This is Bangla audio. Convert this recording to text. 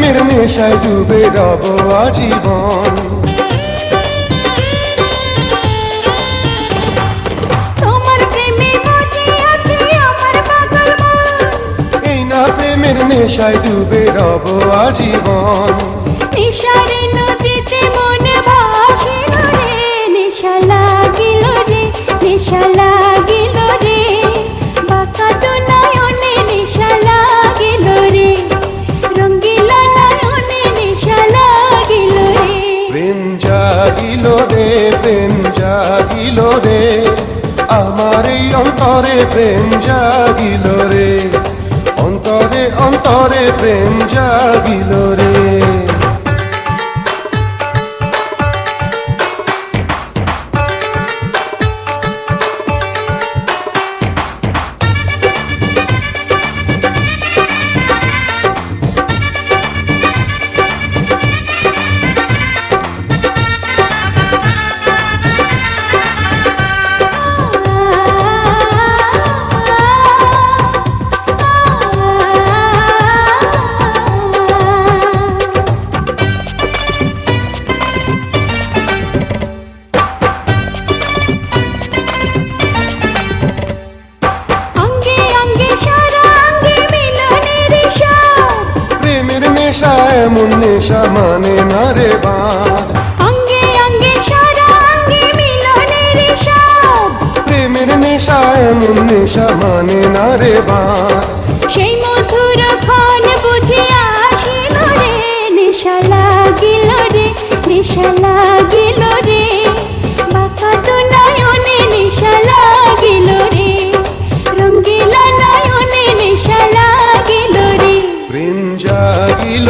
প্রেমের নেশায় ডুবে রব আজীবন। প্রেমের নেশায় ডুবে রব আজীবন। নিশারে নদীতে মনে ভাসিল রে নেশা লাগিল রে নেশা অন্তরে প্রেম জাগিল রে। অন্তরে অন্তরে প্রেম জাগিল রে। নেশা এমন নেশা মানে না রে বা। অঙ্গে অঙ্গে সারা অঙ্গে মিলনের সাথ প্রেমের নেশা এমন নেশা মানে না রে বা। সেই মধুর ক্ষণ বুঝে আসিল রে নেশা লাগিল রে নেশা